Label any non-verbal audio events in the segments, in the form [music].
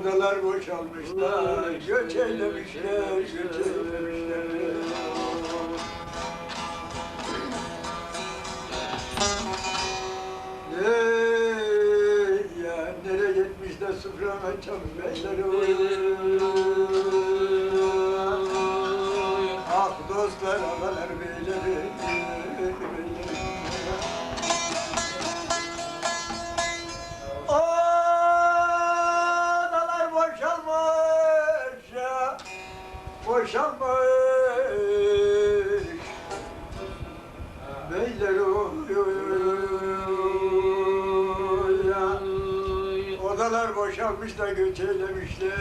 odalar boşalmışlar, göç eylemişler, göç eylemişler. Ey ya, nereye gitmişler suframa çam beyler Ah dostlar, ağalar beyleri. Boşalmış da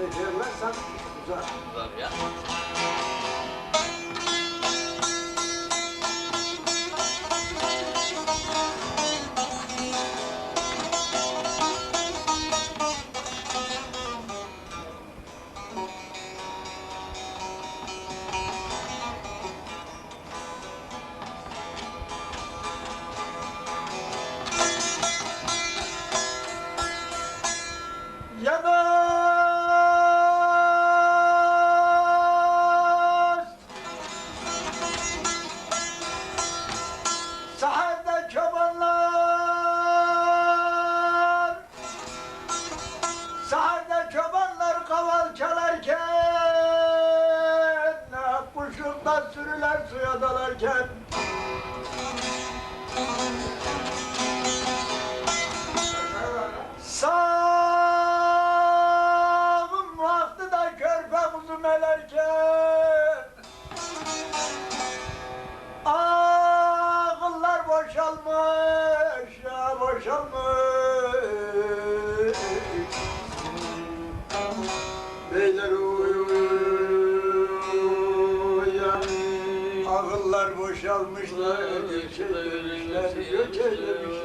tekerlersen iş uzar. Ya. Ya Sahada çobanlar kaval çalarken Kuşlukta sürüler suya dalarken. Sağım vakti da körpe kuzu melerken Ağıllar boşalmış ya boşalmış boşalmışlar Göç eylemişler Göç eylemişler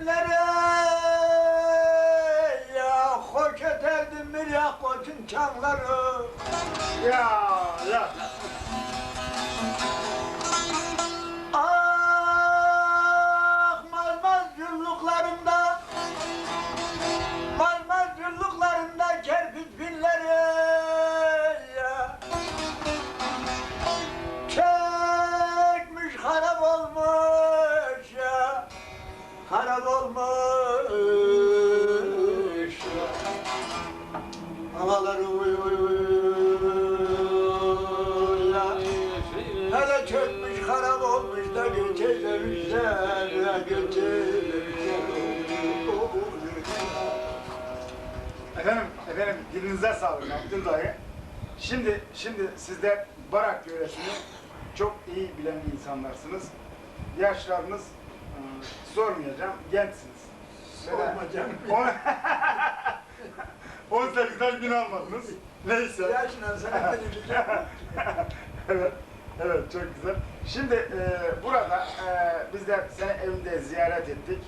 Günleri Ya hoş ederdim bir ya koçun çamları Ya ya. Efendim, efendim dilinize sağlık Abdül dayı. Şimdi, şimdi sizler Barak yöresini çok iyi bilen insanlarsınız. Yaşlarınız e, sormayacağım, gençsiniz. Sormayacağım. On- [laughs] 18'den gün almadınız. Neyse. Yaşla sana [laughs] evet, evet çok güzel. Şimdi e, burada e, bizler seni evinde ziyaret ettik.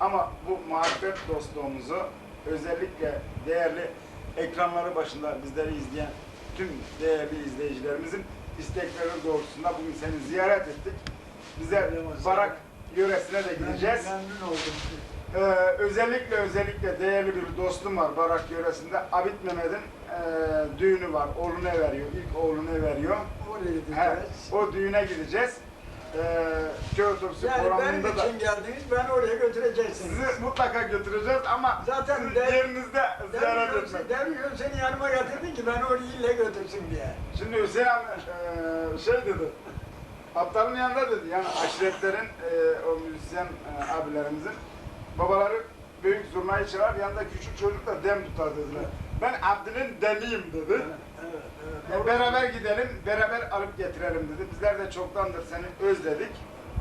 Ama bu muhabbet dostluğumuzu özellikle değerli ekranları başında bizleri izleyen tüm değerli izleyicilerimizin istekleri doğrultusunda bugün seni ziyaret ettik. Bizler Barak yöresine de gideceğiz. Memnun oldum. Ee, özellikle özellikle değerli bir dostum var Barak yöresinde. Abit Mehmet'in e, düğünü var. Oğlunu veriyor. İlk oğlunu veriyor. Oraya gideceğiz. o düğüne gideceğiz. Ee, köy otobüsü Yani benim programında da için geldiniz, ben oraya götüreceksiniz. sizi mutlaka götüreceğiz ama Zaten sizin de- yerinizde ziyaret Demin etmek. Demin seni yanıma getirdin ki ben orayı ille götürsün diye. Şimdi Hüseyin abi e, şey dedi. Aptalın yanında dedi. Yani aşiretlerin e, o müzisyen e, abilerimizin babaları büyük zurnayı çalar yanında küçük çocuk da dem tutar dediler. Ben Abdül'ün demiyim dedi. Evet, evet. E, beraber gidelim, beraber alıp getirelim dedi. Bizler de çoktandır seni özledik.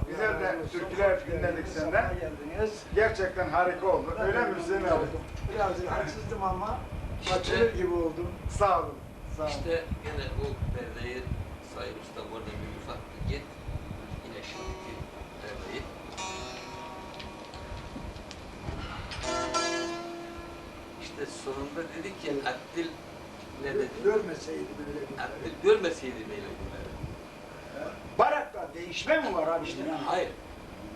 Güzel de türküler dinledik senden. Geldiniz. Gerçekten harika oldu. Öyle mi Hüseyin abi? Biraz haksızdım ama İşte- açılır gibi oldum. Sağ olun. Sağ olun. İşte gene o perdeyi Sayın Usta burada bir ufak bir git. Yine şimdiki perdeyi. İşte sonunda dedi ki Abdil ne dedi? Görmeseydi böyle bir Abdil görmeseydi böyle günleri. Barak'ta değişme mi var abi işte? Hayır.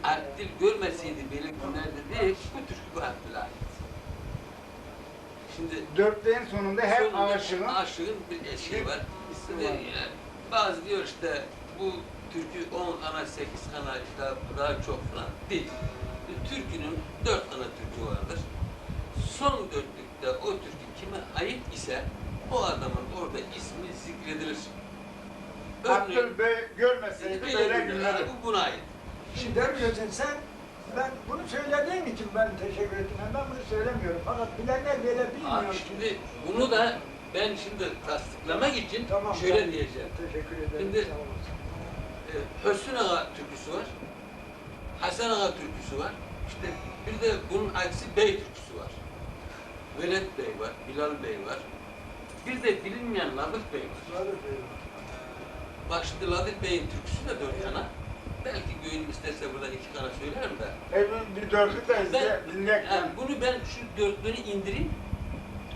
Abdil görmeseydi böyle günler dedi. Bu türkü bu Abdil'e ait. Şimdi Dörtleyin sonunda her Sonunda aşığın aşığın bir eşiği var. Şimdi, var. yani bazı diyor işte bu türkü 10 ana 8 ana işte daha çok falan değil. Türkünün 4 ana türkü vardır. Son dörtlükte o türkü kime ait ise o adamın orada ismi zikredilir. Abdül Bey görmeseydi böyle böyle günler, günler. bu buna ait. Şimdi demiyorsun sen, ben bunu söylediğin için ben teşekkür ettim. Ben bunu söylemiyorum. Fakat bilenler böyle Abi bilmiyor. şimdi bunu da ben şimdi tasdiklamak için Tamam, şöyle ben diyeceğim. Teşekkür ederim. Şimdi- sağ olasın. Ee, Hüsnü Ağa türküsü var. Hasan Ağa türküsü var. İşte bir de bunun aksi Bey türküsü var. Veled Bey var, Bilal Bey var. Bir de bilinmeyen Ladık Bey var. Latif Bey. Bak şimdi Ladık Bey'in türküsü de dört yana. Belki göğün isterse burada iki tane söylerim de. Evin bir dörtlük de izle, dinleyek. yani bunu ben şu dörtlüğünü indireyim.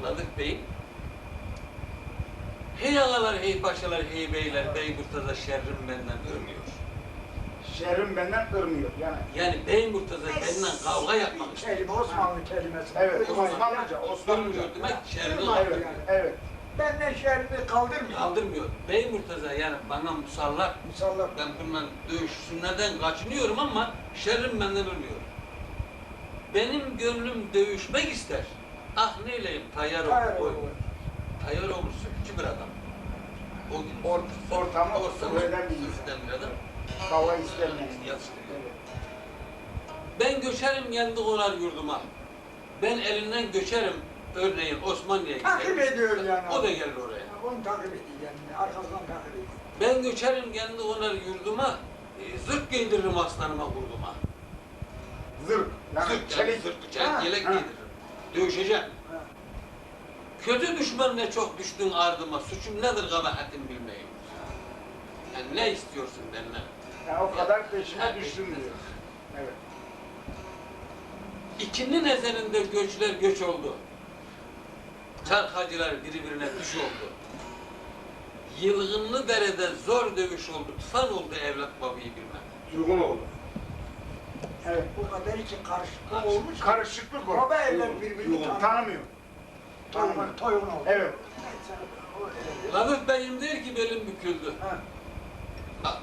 Ladık Bey'in. Hey ağalar, hey paşalar, hey beyler, bey Murtaza şerrim benden ölmüyor. Şehrim benden ırmıyor. Yani Yani Bey Murtaza benden kavga yapmak istiyor. Kelime Osmanlı kelimesi. evet. Osmanlıca, Osmanlıca. Ölmüyor demek kaldırmıyor. yani. Evet. Benden şehrimi kaldırmıyor. Kaldırmıyor. Bey Murtaza yani bana musallat. Musallat. Ben bundan dövüşsünlerden kaçınıyorum ama şerrim benden ölmüyor. Benim gönlüm dövüşmek ister. Ah neyleyim tayyar olur olur. Tayyar olur sürücü bir adam. O gün Or- ortamı ortamı öğreden bir adam. Kavga istemeyen. Yatıştırıyor. Ben göçerim kendi konar yurduma. Ben elinden göçerim örneğin Osmanlı'ya Takip giderim. ediyor yani. O da gelir oraya. Onu takip ediyor yani. Arkasından takip ediyor. Ben göçerim kendi konar yurduma, e, zırh giydiririm aslanıma kurduma. Zırh. Yani Zırt, çelik- zırt, çelik yelek giydiririm. Dövüşeceğim. Ha. Kötü düşman ne çok düştün ardıma, suçum nedir kabahatim bilmeyim. Yani ne istiyorsun benden? Yani o kadar peşine Ha, düştüm diyor. Evet. İkinin ezelinde göçler göç oldu. Çarkacılar birbirine düş oldu. Yılgınlı derede zor dövüş oldu. Tufan oldu evlat babayı bilmem. Durgun oldu. Evet. Bu kadar için karışıklık Karışık. olmuş. Karışıklık o. Baba evler birbirini Yok, tanıyor. Tanımıyor. Toyun, oldu. Evet. Latif Bey'im der ki belim büküldü. Ha,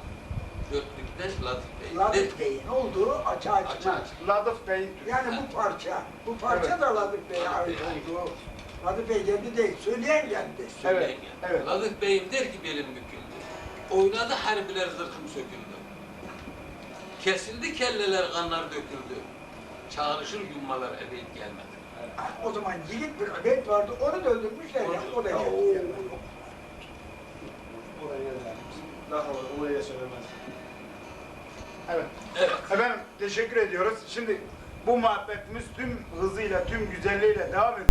dörtlükten Latif Bey. Latif Bey'in olduğu açığa çıkmaz. çık. Ladıf Bey'in Yani bu parça, bu parça Evet. da Latif Bey'e ait olduğu. Latif Bey kendi değil, söyleyen kendi. Evet, Söyleyin yani. evet. Latif Bey'im der ki belim büküldü. Oynadı harbiler zırhım söküldü. Kesildi kelleler kanlar döküldü. Çağrışır yummalar ebeyt gelmedi. O zaman yiğit bir öbek vardı, onu da öldürmüşler ya, o da Ya, geldi. o- yani. Oraya geldi. Bizim daha fazla oraya söylemez. Evet. Evet. Efendim teşekkür ediyoruz. Şimdi bu muhabbetimiz tüm hızıyla, tüm güzelliğiyle devam ediyor.